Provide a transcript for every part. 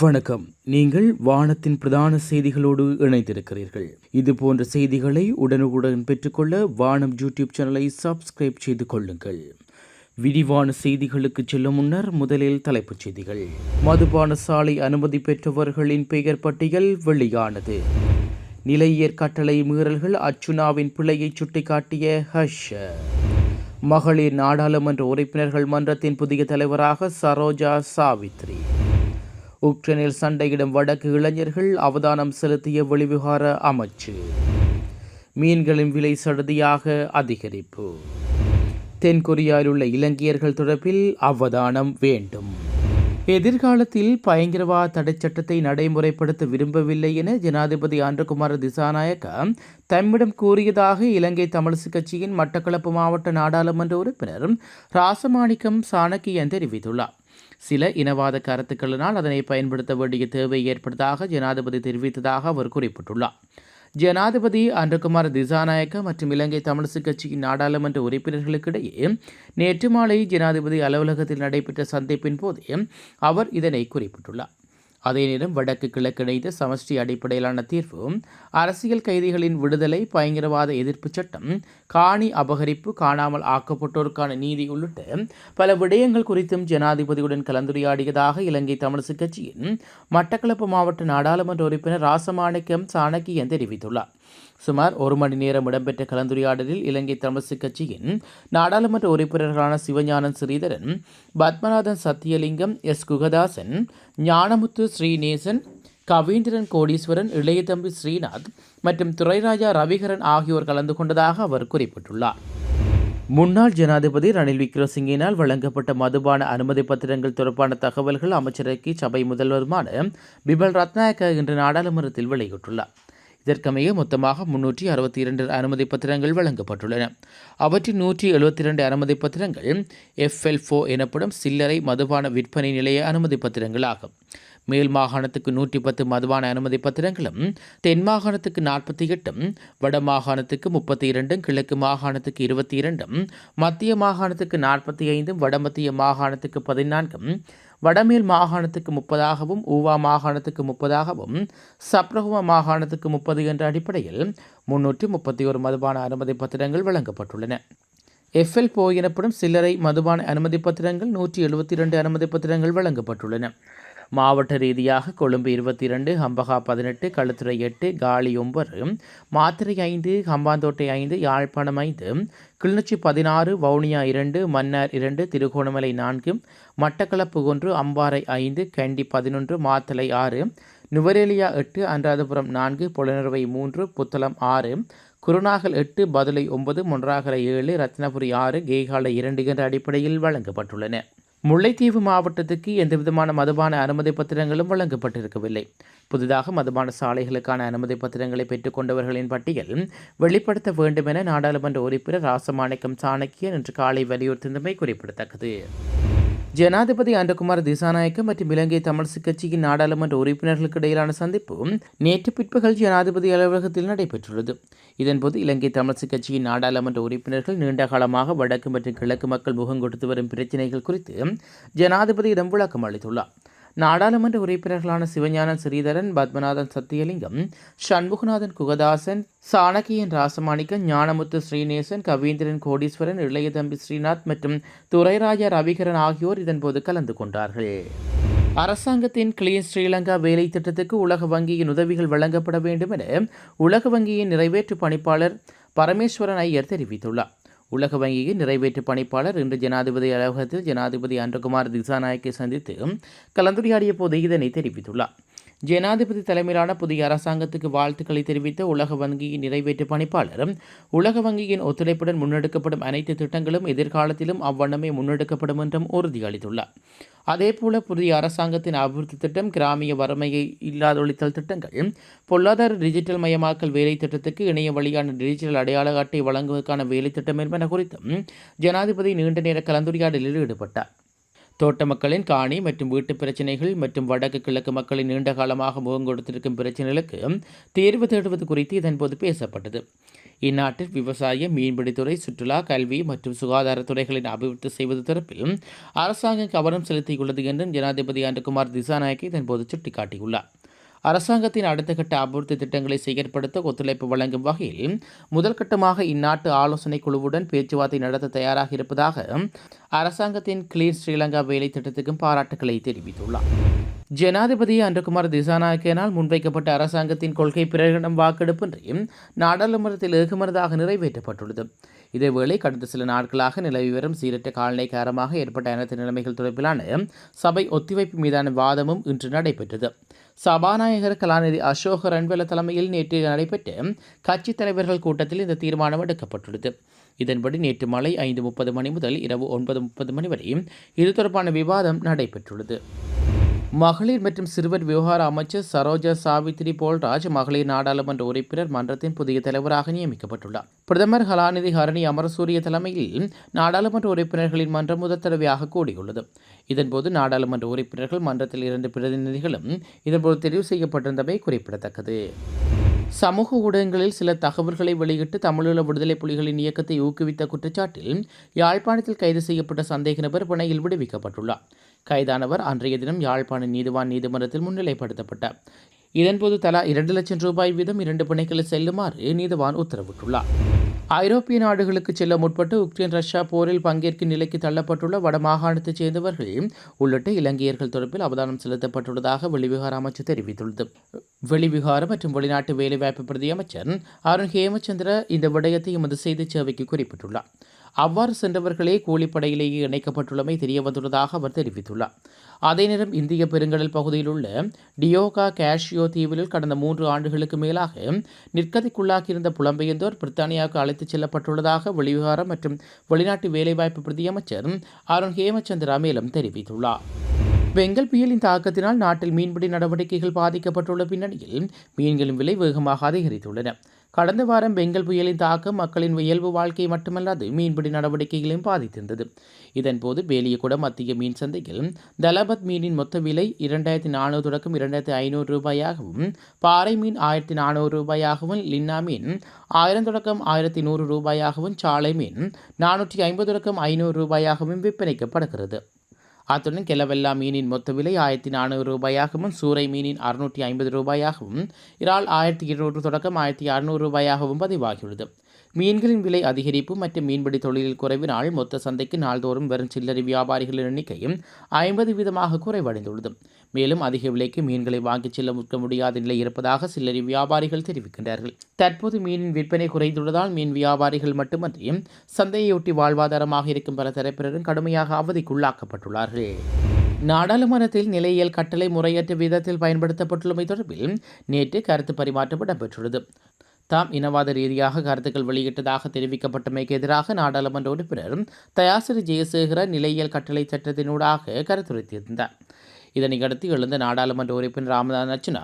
வணக்கம். நீங்கள் வானத்தின் பிரதான செய்திகளோடு இணைந்திருக்கிறீர்கள். இது போன்ற செய்திகளை உடனுக்குடன் பெற்றுக்கொள்ள வானம் யூடியூப் சேனலை சப்ஸ்கிரைப் செய்து கொள்ளுங்கள். விரிவான செய்திகளுக்கு செல்லும் முன்னர் முதலில் தலைப்புச் செய்திகள். மதுபான சாலை அனுமதி பெற்றவர்களின் பெயர் பட்டியல் வெளியானது. நிலையர் கட்டளை மீறல்கள் அச்சுனாவின் பிழையை சுட்டிக்காட்டிய ஹஷ் மகளிர் நாடாளுமன்ற உறுப்பினர்கள் மன்றத்தின் புதிய தலைவராக சரோஜா சாவித்ரி. உக்ரைனில் சண்டையிடும் வடக்கு இளைஞர்கள் அவதானம் செலுத்திய வெளிவிகார அமைச்சு. மீன்களின் விலை சடுதியாக அதிகரிப்பு. தென்கொரியாவில் உள்ள இலங்கையர்கள் தொடர்பில் அவதானம் வேண்டும். எதிர்காலத்தில் பயங்கரவாத தடை சட்டத்தை நடைமுறைப்படுத்த விரும்பவில்லை என ஜனாதிபதி ஆண்டகுமார திசாநாயக்க தம்மிடம் கூறியதாக இலங்கை தமிழிசு கட்சியின் மட்டக்களப்பு மாவட்ட நாடாளுமன்ற உறுப்பினர் ராசமாணிக்கம் சாணக்கியன் தெரிவித்துள்ளார். சில இனவாத கருத்துக்களினால் அதனை பயன்படுத்த வேண்டிய தேவை ஏற்பட்டதாக ஜனாதிபதி தெரிவித்ததாக அவர் குறிப்பிட்டுள்ளார். ஜனாதிபதி அன்றகுமார் திசாநாயக்க மற்றும் இலங்கை தமிழிசு கட்சியின் நாடாளுமன்ற உறுப்பினர்களுக்கிடையே நேற்று மாலை ஜனாதிபதி அலுவலகத்தில் நடைபெற்ற சந்திப்பின் போதே அவர் இதனை குறிப்பிட்டுள்ளார். அதே நேரம் வடக்கு கிழக்கிணைந்த சமஷ்டி அடிப்படையிலான தீர்வு அரசியல் கைதிகளின் விடுதலை பயங்கரவாத எதிர்ப்பு சட்டம் காணி அபகரிப்பு காணாமல் ஆக்கப்பட்டோருக்கான நீதி உள்ளிட்ட பல விடயங்கள் குறித்தும் ஜனாதிபதியுடன் கலந்துரையாடியதாக இலங்கை தமிழிசு கட்சியின் மட்டக்களப்பு மாவட்ட நாடாளுமன்ற உறுப்பினர் ராசமாணிக்கம் சாணக்கியன் தெரிவித்துள்ளார். சுமார் ஒரு மணி நேரம் இடம்பெற்ற கலந்துரையாடலில் இலங்கை தமிழிசு கட்சியின் நாடாளுமன்ற உறுப்பினர்களான சிவஞானன் ஸ்ரீதரன் பத்மநாதன் சத்தியலிங்கம் எஸ் குகதாசன் ஞானமுத்து ஸ்ரீநேசன் கவீந்திரன் கோடீஸ்வரன் இளையதம்பி ஸ்ரீநாத் மற்றும் துரைராஜா ரவிகரன் ஆகியோர் கலந்து கொண்டதாக அவர் குறிப்பிட்டுள்ளார். முன்னாள் ஜனாதிபதி ரணில் விக்ரமசிங்கினால் வழங்கப்பட்ட மதுபான அனுமதி பத்திரங்கள் தொடர்பான தகவல்கள் அமைச்சருக்கு சபை முதல்வருமான பிபல் ரத்நாயக்க இன்று நாடாளுமன்றத்தில் வெளியிட்டுள்ளார். இதற்கமைய மொத்தமாக முன்னூற்றி அறுபத்தி இரண்டு அனுமதி பத்திரங்கள் வழங்கப்பட்டுள்ளன. அவற்றில் நூற்றி எழுபத்தி இரண்டு அனுமதி பத்திரங்கள் எஃப்எல் ஃபோ எனப்படும் சில்லறை மதுபான விற்பனை நிலைய அனுமதி பத்திரங்கள் ஆகும் மேல் மாகாணத்துக்கு நூற்றி பத்து மதுபான அனுமதி பத்திரங்களும் தென் மாகாணத்துக்கு நாற்பத்தி எட்டும் வட மாகாணத்துக்கு முப்பத்தி இரண்டும் கிழக்கு மாகாணத்துக்கு இருபத்தி இரண்டும் மத்திய மாகாணத்துக்கு நாற்பத்தி ஐந்தும் வடமத்திய மாகாணத்துக்கு பதினான்கும் வடமேல் மாகாணத்துக்கு முப்பதாகவும் ஊவா மாகாணத்துக்கு முப்பதாகவும் சப்ரகுவ மாகாணத்துக்கு முப்பது என்ற அடிப்படையில் முன்னூற்றி முப்பத்தி ஒரு மதுபான அனுமதி பத்திரங்கள் வழங்கப்பட்டுள்ளன. எஃப்எல் போ எனப்படும் சில்லறை மதுபான அனுமதி பத்திரங்கள் நூற்றி எழுபத்தி இரண்டு அனுமதி பத்திரங்கள் வழங்கப்பட்டுள்ளன. மாவட்ட ரீதியாக கொழும்பு இருபத்தி இரண்டு ஹம்பகா பதினெட்டு களுத்துறை எட்டு காலி ஒன்பது மாத்திரை ஐந்து ஹம்பாந்தோட்டை ஐந்து யாழ்ப்பாணம் ஐந்து கிளிநொச்சி பதினாறு வவுனியா இரண்டு மன்னார் இரண்டு திருகோணமலை நான்கு மட்டக்களப்பு ஒன்று அம்பாறை ஐந்து கண்டி பதினொன்று மாத்தலை ஆறு நுவரேலியா எட்டு அன்றாதபுரம் நான்கு புலனறுவை மூன்று புத்தளம் ஆறு குருநாகல் எட்டு பதுளை ஒன்பது மொன்றாகலை ஏழு ரத்னபுரி ஆறு கேகாலை இரண்டு என்ற அடிப்படையில் வழங்கப்பட்டுள்ளன. முல்லைத்தீவு மாவட்டத்துக்கு எந்தவிதமான மதுபான அனுமதி பத்திரங்களும் வழங்கப்பட்டிருக்கவில்லை. புதிதாக மதுபான சாலைகளுக்கான அனுமதி பத்திரங்களை பெற்றுக்கொண்டவர்களின் பட்டியல் வெளிப்படுத்த வேண்டும் என நாடாளுமன்ற உறுப்பினர் ராசமாணிக்கம் சாணக்கியன் இன்று காலை வலியுறுத்தியமை குறிப்பிடத்தக்கது. ஜனாதிபதி அன்றகுமார் திசாநாயக்க மற்றும் இலங்கை தமிழிசு கட்சியின் நாடாளுமன்ற உறுப்பினர்களுக்கு இடையிலான சந்திப்பு நேற்று பிற்பகல் ஜனாதிபதி அலுவலகத்தில் நடைபெற்றுள்ளது. இதன்போது இலங்கை தமிழ்ச்சி கட்சியின் நாடாளுமன்ற உறுப்பினர்கள் நீண்ட காலமாக வடக்கு மற்றும் கிழக்கு மக்கள் முகம் கொடுத்து வரும் பிரச்சினைகள் குறித்து ஜனாதிபதியிடம் விளக்கம் அளித்துள்ளார். நாடாளுமன்ற உறுப்பினர்களான சிவஞானன் ஸ்ரீதரன் பத்மநாதன் சத்தியலிங்கம் சண்முகநாதன் குகதாசன் சாணக்கியன் ராசமாணிக்கன் ஞானமுத்து ஸ்ரீநேசன் கவீந்திரன் கோடீஸ்வரன் இளையதம்பி ஸ்ரீநாத் மற்றும் துரைராஜா ரவிகரன் ஆகியோர் இதன்போது கலந்து கொண்டார்கள். அரசாங்கத்தின் கிளீன் ஸ்ரீலங்கா வேலை திட்டத்துக்கு உலக வங்கியின் உதவிகள் வழங்கப்பட வேண்டும் என உலக வங்கியின் நிறைவேற்று பணிப்பாளர் பரமேஸ்வரன் ஐயர் தெரிவித்துள்ளார். உலக வங்கியின் நிறைவேற்று பணிப்பாளர் இன்று ஜனாதிபதி அலுவலகத்தில் ஜனாதிபதி அன்றகுமார் திசாநாயக்கை சந்தித்து கலந்துரையாடிய போது இதனை தெரிவித்துள்ளார். ஜனாதிபதி தலைமையிலான புதிய அரசாங்கத்துக்கு வாழ்த்துக்களை தெரிவித்த உலக வங்கியின் நிறைவேற்று பணிப்பாளர் உலக வங்கியின் ஒத்துழைப்புடன் முன்னெடுக்கப்படும் அனைத்து திட்டங்களும் எதிர்காலத்திலும் அவ்வண்ணமே முன்னெடுக்கப்படும் என்றும் உறுதியளித்துள்ளார். அதேபோல புதிய அரசாங்கத்தின் அபிவிருத்தி திட்டம் கிராமிய வறுமையை இல்லாதொழித்தல் திட்டங்கள் பொருளாதார டிஜிட்டல் மயமாக்கல் வேலை திட்டத்துக்கு இணைய வழியான டிஜிட்டல் அடையாள அட்டை வழங்குவதற்கான வேலை திட்டம் என்பன குறித்தும் ஜனாதிபதி நீண்ட நேர கலந்துரையாடலில் ஈடுபட்டார். தோட்ட மக்களின் காணி மற்றும் வீட்டு பிரச்சினைகள் மற்றும் வடக்கு கிழக்கு மக்களின் நீண்ட காலமாக முகம் கொடுத்திருக்கும் பிரச்சினைகளுக்கு தீர்வு தேடுவது குறித்து இதன்போது பேசப்பட்டது. இந்நாட்டில் விவசாயம் மீன்பிடித்துறை சுற்றுலா கல்வி மற்றும் சுகாதாரத்துறைகளின் அபிவிருத்தி செய்வது தரப்பில் அரசாங்கம் கவனம் செலுத்தியுள்ளது என்றும் ஜனாதிபதி அன்றுகுமார் திசாநாயக்கி இதன்போது சுட்டிக்காட்டியுள்ளார். அரசாங்கத்தின் அடுத்த கட்ட அபிவிருத்தி திட்டங்களை செயற்படுத்த ஒத்துழைப்பு வழங்கும் வகையில் முதல் கட்டமாக இந்நாட்டு ஆலோசனை குழுவுடன் பேச்சுவார்த்தை நடத்த தயாராக இருப்பதாக அரசாங்கத்தின் கிளீன் ஸ்ரீலங்கா வேலை திட்டத்துக்கும் பாராட்டுக்களை தெரிவித்துள்ளார். ஜனாதிபதி அன்றகுமார் திசாநாயக்கனால் முன்வைக்கப்பட்ட அரசாங்கத்தின் கொள்கை பிரகடனம் வாக்கெடுப்பின்றியும் நாடாளுமன்றத்தில் ஏகமனதாக நிறைவேற்றப்பட்டுள்ளது. இதேவேளை கடந்த சில நாட்களாக நிலவி வரும் சீரற்ற காலநிலை காரணமாக ஏற்பட்ட அனைத்து நிலைமைகள் தொடர்பிலான சபை ஒத்திவைப்பு மீதான வாதமும் இன்று நடைபெற்றது. சபாநாயகர் கலாநிதி அசோக் ரன்வெல தலைமையில் நேற்று நடைபெற்ற கட்சித் தலைவர்கள் கூட்டத்தில் இந்த தீர்மானம் எடுக்கப்பட்டுள்ளது. இதன்படி நேற்று மாலை ஐந்து முப்பது மணி முதல் இரவு ஒன்பது முப்பது மணி வரை இது தொடர்பான விவாதம் நடைபெற்றுள்ளது. மகளிர் மற்றும் சிறுவர் விவகார அமைச்சர் சரோஜா சாவித்ரி போல்ராஜ் மகளிர் நாடாளுமன்ற உறுப்பினர் மன்றத்தின் புதிய தலைவராக நியமிக்கப்பட்டுள்ளார். பிரதமர் கலாநிதி ஹரணி அமரசூரிய தலைமையில் நாடாளுமன்ற உறுப்பினர்களின் மன்றம் முதல் தடவையாக கூடியுள்ளது. இதன்போது நாடாளுமன்ற உறுப்பினர்கள் மன்றத்தில் இரண்டு பிரதிநிதிகளும் இதன்போது தெரிவு செய்யப்பட்டிருந்தமை குறிப்பிடத்தக்கது. சமூக ஊடகங்களில் சில தகவல்களை வெளியிட்டு தமிழீழ விடுதலை புலிகளின் இயக்கத்தை ஊக்குவித்த குற்றச்சாட்டில் யாழ்ப்பாணத்தில் கைது செய்யப்பட்ட சந்தேக நபர் பிணையில் விடுவிக்கப்பட்டுள்ளார். கைதானவர் அன்றைய தினம் யாழ்ப்பாண நீதிவான் நீதிமன்றத்தில் முன்னிலைப்படுத்தப்பட்டார். இதன்போது தலா இரண்டு லட்சம் ரூபாய் வீதம் இரண்டு பிணைகளில் செல்லுமாறு நீதிவான் உத்தரவிட்டுள்ளார். ஐரோப்பிய நாடுகளுக்கு செல்ல முற்பட்டு உக்ரைன் ரஷ்யா போரில் பங்கேற்கும் நிலைக்கு தள்ளப்பட்டுள்ள வடமாகாணத்தைச் சேர்ந்தவர்கள் உள்ளிட்ட இலங்கையர்கள் தொடர்பில் அவதானம் செலுத்தப்பட்டுள்ளதாக வெளிவிகார அமைச்சர் தெரிவித்துள்ளது. வெளிவிகார மற்றும் வெளிநாட்டு வேலைவாய்ப்பு பிரதி அமைச்சர் அருண் ஹேமச்சந்திர இந்த விடயத்தை எமது செய்திச் சேவைக்கு குறிப்பிட்டுள்ளார். அவ்வாறு சென்றவர்களே கூலிப்படையிலேயே இணைக்கப்பட்டுள்ளமை தெரியவந்துள்ளதாக அவர் தெரிவித்துள்ளார். அதே நேரம் இந்திய பெருங்கடல் பகுதியில் உள்ள டியோகா கேஷியோ தீவில் கடந்த மூன்று ஆண்டுகளுக்கு மேலாக நிற்கதிக்குள்ளாகியிருந்த புலம்பெயர்ந்தோர் பிரித்தானியாவுக்கு அழைத்துச் செல்லப்பட்டுள்ளதாக வெளிவிகாரம் மற்றும் வெளிநாட்டு வேலைவாய்ப்பு பிரதியமைச்சர் அருண் ஹேமச்சந்திரா மேலும் தெரிவித்துள்ளார். வெங்கல் புயலின் தாக்கத்தினால் நாட்டில் மீன்பிடி நடவடிக்கைகள் பாதிக்கப்பட்டுள்ள பின்னணியில் மீன்களின் விலை வேகமாக அதிகரித்துள்ளன. கடந்த வாரம் பெங்கல் புயலின் தாக்கம் மக்களின் இயல்பு வாழ்க்கை மட்டுமல்லாது மீன்பிடி நடவடிக்கைகளையும் பாதித்திருந்தது. இதன்போது பேலியகுட மத்திய மீன் சந்தையில் தலபத் மீனின் மொத்த விலை இரண்டாயிரத்தி நானூறு தொடக்கம் இரண்டாயிரத்தி ஐநூறு ரூபாயாகவும் பாறை மீன் ஆயிரத்தி நானூறு ரூபாயாகவும் லின்னா மீன் ஆயிரம் தொடக்கம் ஆயிரத்தி நூறு ரூபாயாகவும் சாலை மீன் நானூற்றி ஐம்பது தொடக்கம் ஐநூறு ரூபாயாகவும் விற்பனைக்கப்படுகிறது அத்துடன் கெலவெல்லா மீனின் மொத்த விலை ஆயிரத்தி நானூறு ரூபாயாகவும் சூறை மீனின் அறுநூற்றி ஐம்பது ரூபாயாகவும் இறால் ஆயிரத்தி இருநூறு தொடக்கம் ஆயிரத்தி அறுநூறு ரூபாயாகவும் பதிவாகியுள்ளது. மீன்களின் விலை அதிகரிப்பு மற்றும் மீன்பிடி தொழிலில் குறைவினால் மொத்த சந்தைக்கு நாள்தோறும் வரும் சில்லறை வியாபாரிகளின் எண்ணிக்கையும் ஐம்பது வீதமாக குறைவடைந்துள்ளது. மேலும் அதிக விலைக்கு மீன்களை வாங்கிச் செல்ல விற்க முடியாத நிலை இருப்பதாக சில்லறை வியாபாரிகள் தெரிவிக்கின்றார்கள். தற்போது மீனின் விற்பனை குறைந்துள்ளதால் மீன் வியாபாரிகள் மட்டுமன்றி சந்தையொட்டி வாழ்வாதாரமாக இருக்கும் பல தரப்பினரும் கடுமையாக அவதிக்குள்ளாக்கப்பட்டுள்ளார்கள். நாடாளுமன்றத்தில் நிலையியல் கட்டளை முறையற்ற விதத்தில் பயன்படுத்தப்பட்டுள்ளமை தொடர்பில் நேற்று கருத்து பரிமாற்றம் இடம்பெற்றுள்ளது. தாம் இனவாத ரீதியாக கருத்துக்கள் வெளியிட்டதாக தெரிவிக்கப்பட்டமைக்கு எதிராக நாடாளுமன்ற உறுப்பினர் தயாசிரி ஜெயசேகர நிலையியல் கட்டளை சட்டத்தினூடாக கருத்துரைத்திருந்தார். இதனையடுத்து எழுந்த நாடாளுமன்ற உறுப்பினர் ராமதாஸ் அர்ச்சனா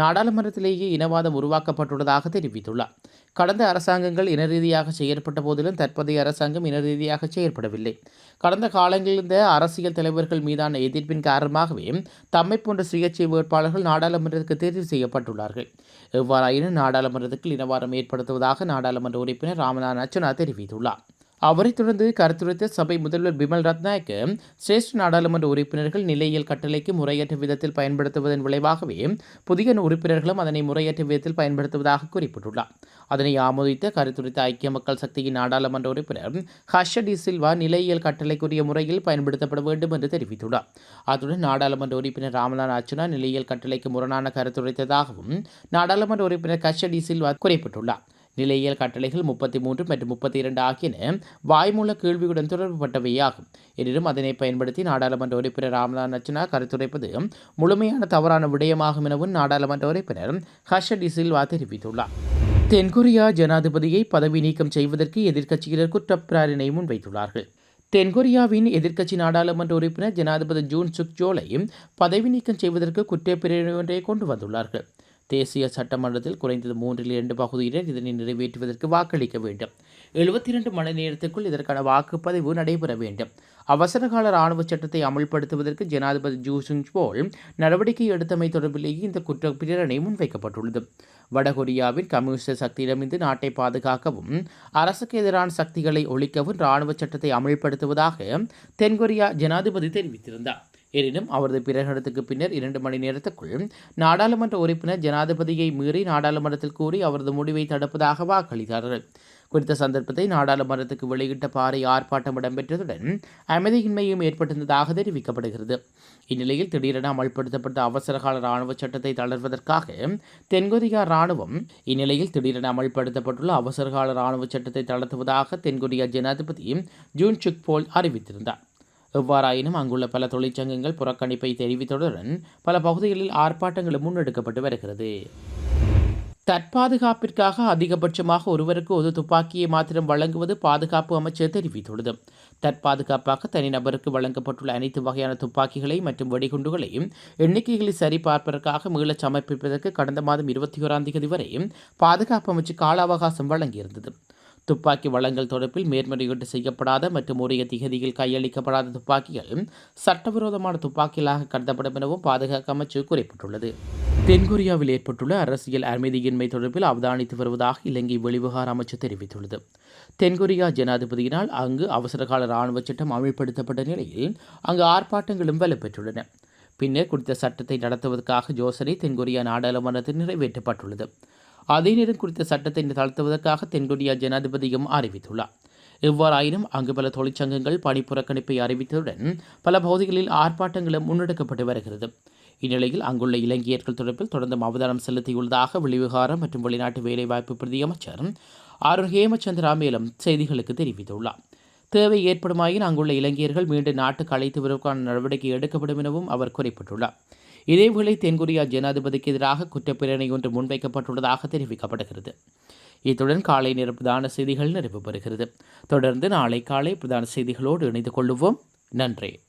நாடாளுமன்றத்திலேயே இனவாதம் உருவாக்கப்பட்டுள்ளதாக தெரிவித்துள்ளார். கடந்த அரசாங்கங்கள் இன ரீதியாக செயற்பட்ட போதிலும் தற்போதைய அரசாங்கம் இன ரீதியாக செயற்படவில்லை. கடந்த காலங்களில் இருந்த அரசியல் தலைவர்கள் மீதான எதிர்ப்பின் காரணமாகவே தம்மை போன்ற சுயேட்சை வேட்பாளர்கள் நாடாளுமன்றத்துக்கு தேர்வு செய்யப்பட்டுள்ளார்கள். எவ்வாறாயினும் நாடாளுமன்றத்துக்கு இனவாரம் ஏற்படுத்துவதாக நாடாளுமன்ற உறுப்பினர் ராமநாதன் அர்ச்சனா தெரிவித்துள்ளார். அவரைத் தொடர்ந்து கருத்துரைத்த சபை முதல்வர் பிமல் ரத்நாயக்கு சிரேஷ்ட நாடாளுமன்ற உறுப்பினர்கள் நிலையியல் கட்டளைக்கு முறையற்ற விதத்தில் பயன்படுத்துவதன் விளைவாகவே புதிய உறுப்பினர்களும் அதனை முறையற்ற விதத்தில் பயன்படுத்துவதாக குறிப்பிட்டுள்ளார். அதனை ஆமோதித்த கருத்துரைத்த ஐக்கிய மக்கள் சக்தியின் நாடாளுமன்ற உறுப்பினர் ஹர்ஷ டி சில்வா நிலையியல் கட்டளைக்குரிய முறையில் பயன்படுத்தப்பட வேண்டும் என்று தெரிவித்துள்ளார். அத்துடன் நாடாளுமன்ற உறுப்பினர் ராமநாத் அர்ச்சுனா நிலையியல் கட்டளைக்கு முரணான கருத்துரைத்ததாகவும் நாடாளுமன்ற உறுப்பினர் கஷ டி சில்வா குறிப்பிட்டுள்ளார். நிலையியல் கட்டளைகள் முப்பத்தி மூன்று மற்றும் முப்பத்தி இரண்டு ஆகியன வாய்மூல கேள்வியுடன் தொடர்புபட்டவையாகும். எனினும் அதனை பயன்படுத்தி நாடாளுமன்ற உறுப்பினர் ராம்நாத் நச்சனா கருத்துரைப்பது முழுமையான தவறான விடயமாகும் எனவும் நாடாளுமன்ற உறுப்பினர் ஹர்ஷ டி சில்வா தெரிவித்துள்ளார். தென்கொரியா ஜனாதிபதியை பதவி நீக்கம் செய்வதற்கு எதிர்க்கட்சியினர் குற்றப்பிராரினை முன்வைத்துள்ளார்கள். தென்கொரியாவின் எதிர்க்கட்சி நாடாளுமன்ற உறுப்பினர் ஜனாதிபதி ஜூன் சுக் ஜோலையும் பதவி நீக்கம் செய்வதற்கு குற்றப்பிரிவினை ஒன்றை கொண்டு வந்துள்ளார்கள். தேசிய சட்டமன்றத்தில் குறைந்தது மூன்றில் இரண்டு பகுதியினர் இதனை நிறைவேற்றுவதற்கு வாக்களிக்க வேண்டும். எழுபத்தி இரண்டு மணி நேரத்திற்குள் இதற்கான வாக்குப்பதிவு நடைபெற வேண்டும். அவசரகால இராணுவ சட்டத்தை அமல்படுத்துவதற்கு ஜனாதிபதி ஜூசுங் போல் நடவடிக்கை எடுத்தமை தொடர்பிலேயே இந்த குற்ற பிரேரணை முன்வைக்கப்பட்டுள்ளது. வடகொரியாவின் கம்யூனிஸ்ட் சக்தியிடமிருந்து நாட்டை பாதுகாக்கவும் அரசுக்கு எதிரான சக்திகளை ஒழிக்கவும் இராணுவ சட்டத்தை அமல்படுத்துவதாக தென்கொரியா ஜனாதிபதி தெரிவித்திருந்தார். எனினும் அவரது பிரகடனத்துக்கு பின்னர் இரண்டு மணி நேரத்துக்குள் நாடாளுமன்ற உறுப்பினர் ஜனாதிபதியை மீறி நாடாளுமன்றத்தில் கூறி அவரது முடிவை தடுப்பதாக வாக்களித்தார்கள். குறித்த சந்தர்ப்பத்தை நாடாளுமன்றத்துக்கு வெளியிட்ட பாறை ஆர்ப்பாட்டம் இடம்பெற்றதுடன் அமைதியின்மையும் ஏற்பட்டிருந்ததாக தெரிவிக்கப்படுகிறது. இந்நிலையில் திடீரென அமல்படுத்தப்பட்ட அவசரகால ராணுவ சட்டத்தை தளர்வதற்காக தென்கொரியா ராணுவம் இந்நிலையில் திடீரென அமல்படுத்தப்பட்டுள்ள அவசரகால ராணுவ சட்டத்தை தளர்த்துவதாக தென்கொரியா ஜனாதிபதி ஜூன் சுக் போல் அறிவித்திருந்தார். எவ்வாறாயினும் அங்குள்ள பல தொழிற்சங்கங்கள் புறக்கணிப்பை தெரிவித்ததுடன் பல பகுதிகளில் ஆர்ப்பாட்டங்களும் முன்னெடுக்கப்பட்டு வருகிறது. தற்பாதுகாப்பிற்காக அதிகபட்சமாக ஒருவருக்கு ஒரு துப்பாக்கியை மாத்திரம் வழங்குவது பாதுகாப்பு அமைச்சர் தெரிவித்துள்ளது. தற்பாதுகாப்பாக தனிநபருக்கு வழங்கப்பட்டுள்ள அனைத்து வகையான துப்பாக்கிகளை மற்றும் வெடிகுண்டுகளையும் எண்ணிக்கைகளை சரிபார்ப்பதற்காக மீளச் சமர்ப்பிப்பதற்கு கடந்த மாதம் இருபத்தி ஓராம் தேதி வரை பாதுகாப்பு அமைச்சு கால அவகாசம் வழங்கியிருந்தது. துப்பாக்கி வளங்கள் தொடர்பில் மேற்முறையீட்டு செய்யப்படாத மற்றும் உரிய திகதியில் கையளிக்கப்படாத துப்பாக்கிகள் சட்டவிரோதமான துப்பாக்கிகளாக கருதப்படும் எனவும் பாதுகாப்பு அமைச்சு குறிப்பிட்டுள்ளது. தென்கொரியாவில் ஏற்பட்டுள்ள அரசியல் அமைதியின்மை தொடர்பில் அவதானித்து வருவதாக இலங்கை வெளிவிவகார அமைச்சு தெரிவித்துள்ளது. தென்கொரியா ஜனாதிபதியினால் அங்கு அவசரகால இராணுவ சட்டம் அமல்படுத்தப்பட்ட நிலையில் அங்கு ஆர்ப்பாட்டங்களும் வலுப்பெற்றுள்ளன. பின்னர் குறித்த சட்டத்தை நடத்துவதற்காக ஜோசனை தென்கொரியா நாடாளுமன்றத்தில் நிறைவேற்றப்பட்டுள்ளது. அதே நேரம் குறித்த சட்டத்தை தளர்த்துவதற்காக தென்கொரியா ஜனாதிபதியும் அறிவித்துள்ளார். எவ்வாறாயினும் அங்கு பல தொழிற்சங்கங்கள் பணி புறக்கணிப்பை அறிவித்ததுடன் பல பகுதிகளில் ஆர்ப்பாட்டங்களும் முன்னெடுக்கப்பட்டு வருகிறது. இந்நிலையில் அங்குள்ள இலங்கையர்கள் தொடர்பில் தொடர்ந்து அவதானம் செலுத்தியுள்ளதாக வெளிவிகாரம் மற்றும் வெளிநாட்டு வேலைவாய்ப்பு பிரதியமைச்சர் ஆர். ஹேமச்சந்திரா மேலும் செய்திகளுக்கு தெரிவித்துள்ளார். தேவை ஏற்படுமாயின் அங்குள்ள இலங்கையர்கள் மீண்டும் நாட்டுக்கு அழைத்து வருவதற்கான நடவடிக்கை எடுக்கப்படும் எனவும் அவர் குறிப்பிட்டுள்ளார். இதேவேளை தென்கொரியா ஜனாதிபதிக்கு எதிராக குற்றப்பிரணை ஒன்று முன்வைக்கப்பட்டுள்ளதாக தெரிவிக்கப்படுகிறது. இத்துடன் காலை நேர பிரதான செய்திகள் நிறைவு பெறுகிறது. தொடர்ந்து நாளை காலை பிரதான செய்திகளோடு இணைந்து கொள்ளுவோம். நன்றி.